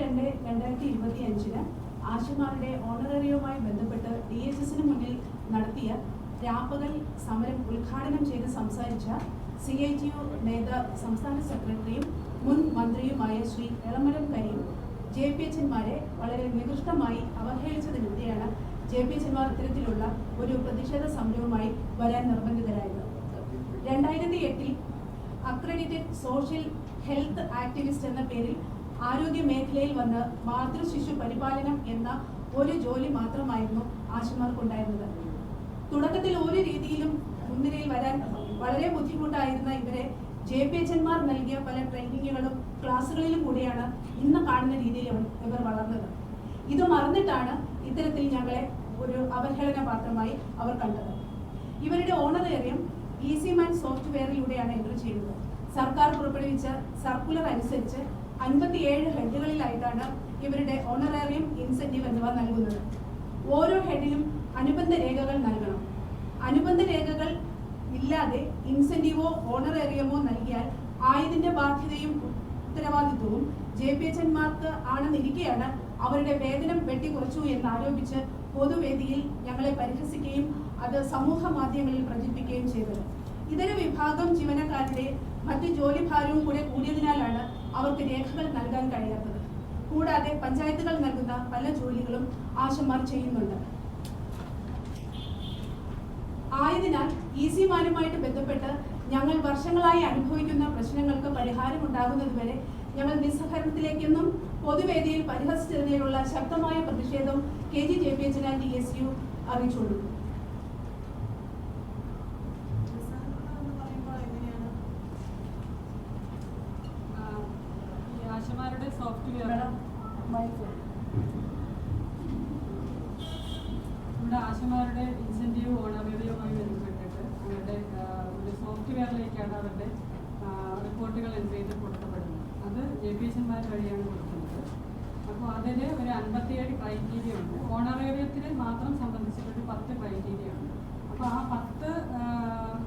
രണ്ട് രണ്ടായിരത്തി ഇരുപത്തി അഞ്ചിന് ആശുമാരുടെ ഓണറേറിയവുമായി ബന്ധപ്പെട്ട് ഡി എച്ച് എസിന് മുന്നിൽ നടത്തിയ രാപ്പകൽ സമരം ഉദ്ഘാടനം ചെയ്ത് സംസാരിച്ച സി ഐ ടി യു നേതാ സംസ്ഥാന സെക്രട്ടറിയും മുൻ മന്ത്രിയുമായ ശ്രീ എളമരം കരീം ജെ പി എച്ചന്മാരെ വളരെ നികൃഷ്ടമായി അവഹേളിച്ചതിനെതിരെയാണ് ജെ പി എച്ചന്മാർ ഇത്തരത്തിലുള്ള ഒരു പ്രതിഷേധ സമരവുമായി വരാൻ നിർബന്ധിതരായത്. രണ്ടായിരത്തി എട്ടിൽ അക്രഡിറ്റഡ് സോഷ്യൽ ഹെൽത്ത് ആക്ടിവിസ്റ്റ് എന്ന പേരിൽ ആരോഗ്യ മേഖലയിൽ വന്ന് മാതൃ ശിശു പരിപാലനം എന്ന ഒരു ജോലി മാത്രമായിരുന്നു ആശുമാർക്കുണ്ടായിരുന്നത്. തുടക്കത്തിൽ ഒരു രീതിയിലും മുൻനിരയിൽ വരാൻ വളരെ ബുദ്ധിമുട്ടായിരുന്ന ഇവരെ ജെ പി എച്ചന്മാർ നൽകിയ പല ട്രെയിനിങ്ങുകളും ക്ലാസ്സുകളിലും കൂടിയാണ് ഇന്ന് കാണുന്ന രീതിയിൽ ഇവർ- വളർന്നത്. ഇത് മറന്നിട്ടാണ് ഇത്തരത്തിൽ ഞങ്ങളെ ഒരു അവഹേളന പാത്രമായി അവർ കണ്ടത്. ഇവരുടെ ഓണറേറിയം ഈസി മാൻ സോഫ്റ്റ്വെയറിലൂടെയാണ് എൻട്രി ചെയ്യുന്നത്. സർക്കാർ പുറപ്പെടുവിച്ച സർക്കുലർ അനുസരിച്ച് അൻപത്തിയേഴ് ഹെഡുകളിലായിട്ടാണ് ഇവരുടെ ഓണറേറിയം ഇൻസെന്റീവ് എന്നിവ നൽകുന്നത്. ഓരോ ഹെഡിനും അനുബന്ധ രേഖകൾ നൽകണം. അനുബന്ധ രേഖകൾ ഇല്ലാതെ ഇൻസെന്റീവോ ഓണറേറിയമോ നൽകിയാൽ ആയതിന്റെ ബാധ്യതയും ഉത്തരവാദിത്വവും ജെ പി എച്ച് എൻമാർക്ക് ആണെന്നിരിക്കെയാണ് അവരുടെ വേതനം വെട്ടിക്കുറച്ചു എന്നാരോപിച്ച് പൊതുവേദിയിൽ ഞങ്ങളെ പരിഹസിക്കുകയും അത് സമൂഹ മാധ്യമങ്ങളിൽ പ്രചരിപ്പിക്കുകയും ചെയ്തത്. ഇതര വിഭാഗം ജീവനക്കാരുടെ മറ്റ് ജോലിഭാരവും കൂടെ കൂടിയതിനാലാണ് അവർക്ക് രേഖകൾ നൽകാൻ കഴിയാത്തത്. കൂടാതെ പഞ്ചായത്തുകൾ നൽകുന്ന പല ജോലികളും ആശമാർ ചെയ്യുന്നുണ്ട്. ആയതിനാൽ ഈസി മാനുമായിട്ട് ബന്ധപ്പെട്ട് ഞങ്ങൾ വർഷങ്ങളായി അനുഭവിക്കുന്ന പ്രശ്നങ്ങൾക്ക് പരിഹാരം ഉണ്ടാകുന്നതുവരെ ഞങ്ങൾ നിസ്സഹകരണത്തിലേക്കെന്നും പൊതുവേദിയിൽ പരിഹസിച്ചതിനുള്ള ശക്തമായ പ്രതിഷേധം K G J P H D S U അറിയിച്ചുകൊണ്ടു ആ, ഈ ആശമാരുടെ സോഫ്റ്റ്വെയർ നമ്മുടെ ആശമാരുടെ ഇൻസെന്റീവ് ഓണറേറിയവുമായി ബന്ധപ്പെട്ടിട്ട് അവരുടെ ഒരു സോഫ്റ്റ്വെയറിലേക്കാണ് അവരുടെ റിപ്പോർട്ടുകൾ എൻട്രി ചെയ്ത് കൊടുക്കപ്പെടുന്നത്. അത് ജെ പി അപ്പോൾ അതിൽ ഒരു അൻപത്തിയേഴ് ക്രൈറ്റീരിയ ഉണ്ട്. ഓണറേറിയത്തിൽ മാത്രം സംബന്ധിച്ചിട്ട് ഒരു പത്ത് ക്രൈറ്റീരിയ ഉണ്ട്. അപ്പോൾ ആ പത്ത്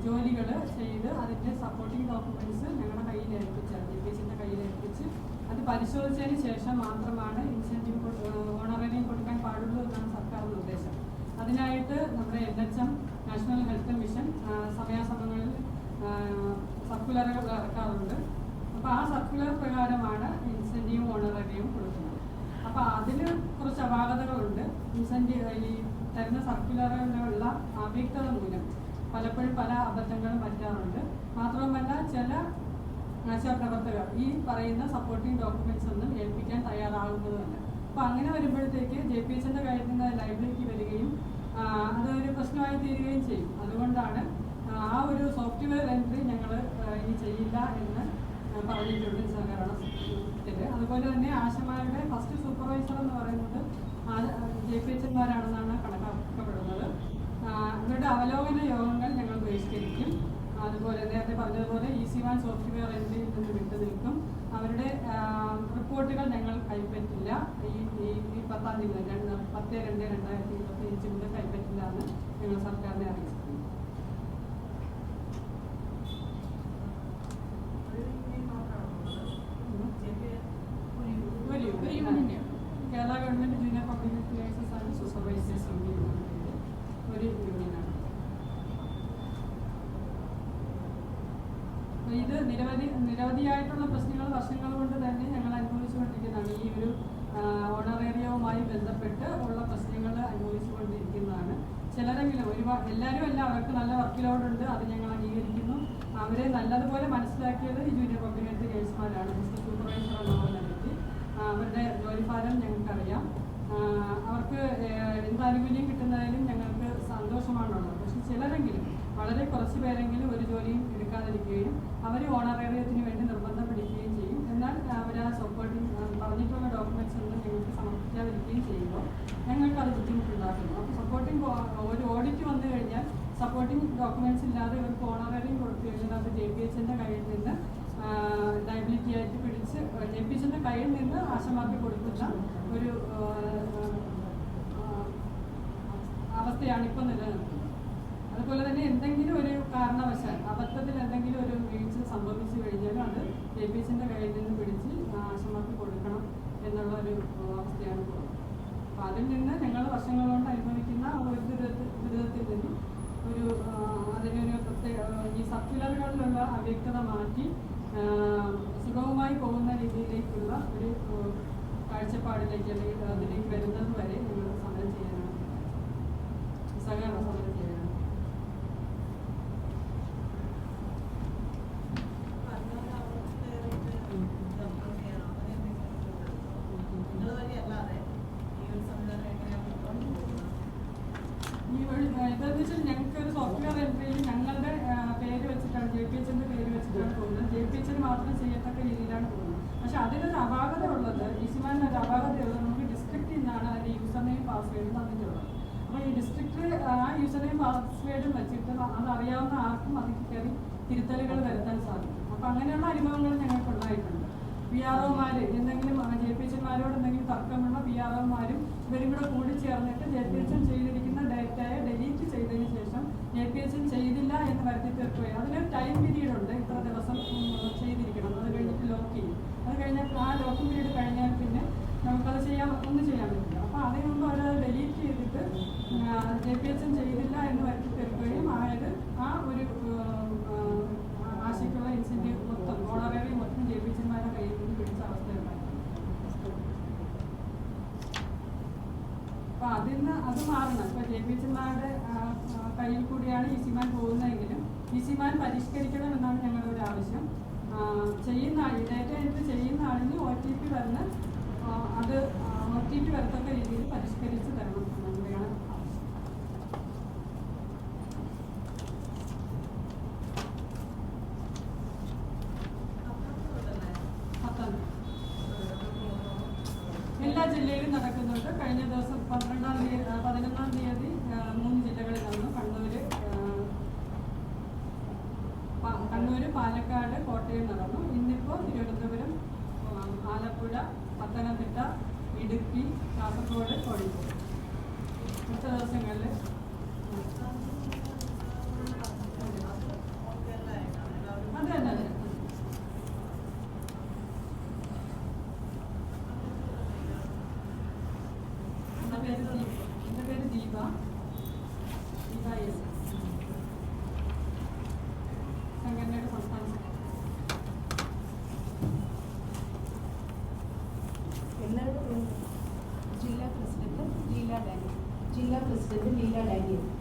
ജോലികൾ ചെയ്ത് അതിന്റെ സപ്പോർട്ടിംഗ് ഡോക്യുമെന്റ്സ് ഞങ്ങളുടെ കയ്യിൽ ഏൽപ്പിച്ചാൽ ജെ പി എസിന്റെ കയ്യിൽ ഏൽപ്പിച്ച് അത് പരിശോധിച്ചതിന് ശേഷം മാത്രമാണ് ഇൻസെന്റീവ് ഓണറേറിയം കൊടുക്കാൻ പാടുള്ളൂ എന്നാണ് സർക്കാർ നിർദ്ദേശം അതിനായിട്ട് നമ്മുടെ N H M national health mission സമയാസമയങ്ങളിൽ സർക്കുലറുകൾ ഇറക്കാറുണ്ട്. അപ്പോൾ ആ സർക്കുലർ പ്രകാരമാണ് ഇൻസെന്റീവ് ഓണറേറിയം കൊടുക്കുന്നത്. അപ്പോൾ അതിൽ കുറച്ച് അപാകതകളുണ്ട്. ഇൻസെന്റീവ് ഈ തരുന്ന സർക്കുലറുകളിലുള്ള അവ്യക്തത മൂലം പലപ്പോഴും പല അബദ്ധങ്ങളും പറ്റാറുണ്ട്. മാത്രമല്ല ചില ആശാപ്രവർത്തകർ ഈ പറയുന്ന സപ്പോർട്ടിംഗ് ഡോക്യുമെന്റ്സ് ഒന്നും ഏൽപ്പിക്കാൻ തയ്യാറാകുന്നതല്ല അപ്പോൾ അങ്ങനെ വരുമ്പോഴത്തേക്ക് ജെ പി എച്ചിന്റെ കയ്യിൽ നിന്ന് ലൈബ്രറിക്ക് വരികയും അതൊരു പ്രശ്നമായി തീരുകയും ചെയ്യും. അതുകൊണ്ടാണ് ആ ഒരു സോഫ്റ്റ്വെയർ എൻട്രി ഞങ്ങൾ ഇനി ചെയ്യില്ല എന്ന് പറഞ്ഞിട്ടുണ്ട് സഹകരണത്തിൽ അതുപോലെ തന്നെ ആശമാരുടെ ഫസ്റ്റ് സൂപ്പർവൈസർ എന്ന് പറയുന്നത് ജെ പി എച്ചന്മാരാണെന്നാണ് കണക്കാക്കപ്പെടുന്നത്. ഇവരുടെ അവലോകന യോഗങ്ങൾ ഞങ്ങൾ ബഹിഷ്കരിക്കും അതുപോലെ നേരത്തെ പറഞ്ഞതുപോലെ ഈസി വൺ സോഫ്റ്റ്വെയർ എൻട്രിയിൽ നിന്ന് വിട്ടു നിൽക്കും. അവരുടെ റിപ്പോർട്ടുകൾ ഞങ്ങൾ കൈപ്പറ്റില്ല. ഈ ഈ ഈ പത്താം തീയതി രണ്ട് പത്ത് രണ്ട് രണ്ടായിരത്തി ഇരുപത്തി അഞ്ച് മുതൽ കൈപ്പറ്റില്ല എന്ന് ഞങ്ങൾ സർക്കാരിനെ അറിയിച്ചിട്ടുണ്ട് ഒരു union Kerala government junior public lecturers and supervisors union ഒരു യൂണിയനാണ് അപ്പൊ ഇത് നിരവധി നിരവധിയായിട്ടുള്ള പ്രശ്നങ്ങൾ വർഷങ്ങൾ കൊണ്ട് തന്നെ ഞങ്ങൾ അനുഭവിച്ചുകൊണ്ടിരിക്കുന്നതാണ്. ഈ ഒരു ഓണറേറിയവുമായി ബന്ധപ്പെട്ട് ഉള്ള പ്രശ്നങ്ങൾ അനുഭവിച്ചുകൊണ്ടിരിക്കുന്നതാണ്. ചിലരെങ്കിലും ഒരുപാട് എല്ലാവരും അല്ല അവർക്ക് നല്ല വർക്ക് ലോഡുണ്ട് അത് ഞങ്ങൾ അംഗീകരിക്കുന്നു. അവരെ നല്ലതുപോലെ മനസ്സിലാക്കിയത് ഈ ജൂനിയർ കോമ്പിനേറ്റ് കേസുമാരാണ് മിസ്റ്റർ സൂപ്പർവൈസർ എന്ന പോലെ വ്യക്തി. അവരുടെ ജോലിഭാരം ഞങ്ങൾക്കറിയാം. അവർക്ക് എന്ത് ആനുകൂല്യം കിട്ടുന്നതിലും ഞങ്ങൾക്ക് സന്തോഷമാണുള്ളത്. പക്ഷെ ചിലരെങ്കിലും വളരെ കുറച്ച് പേരെങ്കിലും ഒരു ജോലിയും എടുക്കാതിരിക്കുകയും അവർ ഓണറേറിയത്തിന് വേണ്ടി നിർബന്ധം പിടിക്കുകയും ചെയ്യും. എന്നാൽ അവർ ആ സപ്പോർട്ടിൽ പറഞ്ഞിട്ടുള്ള ഡോക്യുമെന്റ്സ് ഒന്നും ഞങ്ങൾക്ക് സമർപ്പിക്കാതിരിക്കുകയും ചെയ്യുമ്പോൾ ഞങ്ങൾക്ക് അത് ബുദ്ധിമുട്ടുണ്ടാക്കുന്നു. അപ്പോൾ സപ്പോർട്ടിങ് ഒരു ഓഡിറ്റ് വന്നു കഴിഞ്ഞാൽ സപ്പോർട്ടിങ് ഡോക്യുമെന്റ്സ് ഇല്ലാതെ ഇവർക്ക് ഓണറേറിയം കൊടുത്തു കഴിഞ്ഞാൽ അത് ജെ പി എച്ചിന്റെ കയ്യിൽ നിന്ന് ലൈബിലിറ്റി ആയിട്ട് പിടിച്ച് ജെ പി എച്ചിന്റെ കയ്യിൽ നിന്ന് ആശമാർക്ക് കൊടുക്കുന്ന ഒരു അവസ്ഥയാണ് ഇപ്പോൾ നിലനിൽക്കുന്നത്. അതുപോലെ തന്നെ എന്തെങ്കിലും ഒരു കാരണവശാൽ അബദ്ധത്തിൽ എന്തെങ്കിലും ഒരു വീഴ്ച സംഭവിച്ചു കഴിഞ്ഞാലും അത് എ പി എസിന്റെ കയ്യിൽ നിന്ന് പിടിച്ച് ആശുപത്രി കൊടുക്കണം എന്നുള്ള ഒരു അവസ്ഥയാണ് പോകുന്നത് അപ്പം അതിൽ നിന്ന് ഞങ്ങൾ വർഷങ്ങൾ കൊണ്ട് അനുഭവിക്കുന്ന ഒരു ദുരിതത്തിൽ നിന്നും ഒരു അതിനൊരു പ്രത്യേക ഈ സർക്കുലറുകളിലുള്ള അവ്യക്തത മാറ്റി സുഗമമായി പോകുന്ന രീതിയിലേക്കുള്ള ഒരു കാഴ്ചപ്പാടിലേക്ക് അല്ലെങ്കിൽ അതിലേക്ക് വരുന്നത് വരെ ഞങ്ങൾ ഈ എന്താണെന്ന് വെച്ചാൽ ഞങ്ങൾക്ക് ഒരു സോഫ്റ്റ്വെയർ എൻട്രിയിൽ ഞങ്ങളുടെ പേര് വെച്ചിട്ടാണ് ജെ പി എച്ചിന്റെ പേര് വെച്ചിട്ടാണ് പോകുന്നത്. ജെ പി എച്ചിന് മാത്രം ചെയ്യത്തക്ക രീതിയിലാണ് പോകുന്നത്. പക്ഷെ അതിനൊരു അപാകത ഉള്ളത് ഈസിമാനിന് ഒരു അപാകതയുള്ളത് നമുക്ക് ഡിസ്ട്രിക്റ്റിൽ നിന്നാണ് അതിന്റെ യൂസർ നെയിം പാസ്വേഡ് തന്നിട്ടുള്ളത് അപ്പോൾ ഈ ഡിസ്ട്രിക്റ്റ് ആ യൂസർ നെയിം പാസ്വേഡും വെച്ചിട്ട് അത് അറിയാവുന്ന ആർക്കും അതിൽ കയറി തിരുത്തലുകൾ വരുത്താൻ സാധിക്കും. അപ്പോൾ അങ്ങനെയുള്ള അനുഭവങ്ങൾ ഞങ്ങൾക്ക് ഉണ്ടായിട്ടുണ്ട്. പി ആർ ഒമാർ എന്തെങ്കിലും ജെ പി എച്ചന്മാരോട് എന്തെങ്കിലും തർക്കമുള്ള പി ആർ ഒമാരും ഇവരും കൂടെ കൂടി ചേർന്നിട്ട് ജെ പി എച്ച് ചെയ്തിരിക്കുന്ന ഡേറ്റയെ ഡെലീറ്റ് ചെയ്തതിന് ശേഷം ജെ പി എച്ച് ചെയ്തില്ല എന്ന് വരുത്തി തീർക്കുകയും അതിനൊരു ടൈം പീരീഡ് ഉണ്ട് ഇത്ര ദിവസം ഉം, ചെയ്തിരിക്കണം അത് കഴിഞ്ഞിട്ട് ലോക്ക് ചെയ്യും അത് കഴിഞ്ഞാൽ ആ ലോക്കിംഗ് പീരീഡ് കഴിഞ്ഞാൽ പിന്നെ നമുക്കത് ചെയ്യാൻ ഒന്നും ചെയ്യാൻ പറ്റില്ല അപ്പോൾ അതിന് മുമ്പ് അവരത് ഡെലീറ്റ് ചെയ്തിട്ട് എച്ച് ചെയ്തില്ല എന്ന് വരുത്തി തീർക്കുകയും ആയത് ആ ഒരു ആശയ്ക്കുള്ള ഇൻസെന്റീവ് മൊത്തം ഓണറേറി മൊത്തം ജെ പി എച്ച്മാരുടെ കയ്യിൽ നിന്ന് പിടിച്ച അവസ്ഥയുണ്ടായിരുന്നു അപ്പൊ നിന്ന് അത് മാറണം. ഇപ്പൊ ജെ പി എച്ച്മാരുടെ കയ്യിൽ കൂടിയാണ് ഇസിമാൻ പോകുന്നതെങ്കിലും ഇസിമാൻ പരിഷ്കരിക്കണം എന്നാണ് ഞങ്ങളുടെ ഒരു ആവശ്യം ചെയ്യുന്ന ആൾ ഡേറ്റ എൻട്രി ചെയ്യുന്ന ആളിന് ഒ ടി പി വന്ന് അത് ഒ ടി പി വരത്തക്ക രീതിയിൽ പരിഷ്കരിച്ച് തരണം. കോട്ടയം നടന്നു. ഇന്നിപ്പോൾ തിരുവനന്തപുരം ആലപ്പുഴ പത്തനംതിട്ട ഇടുക്കി കാസർഗോഡ് കോഴിക്കോട്. അടുത്ത ദിവസങ്ങളിൽ Sự thiết.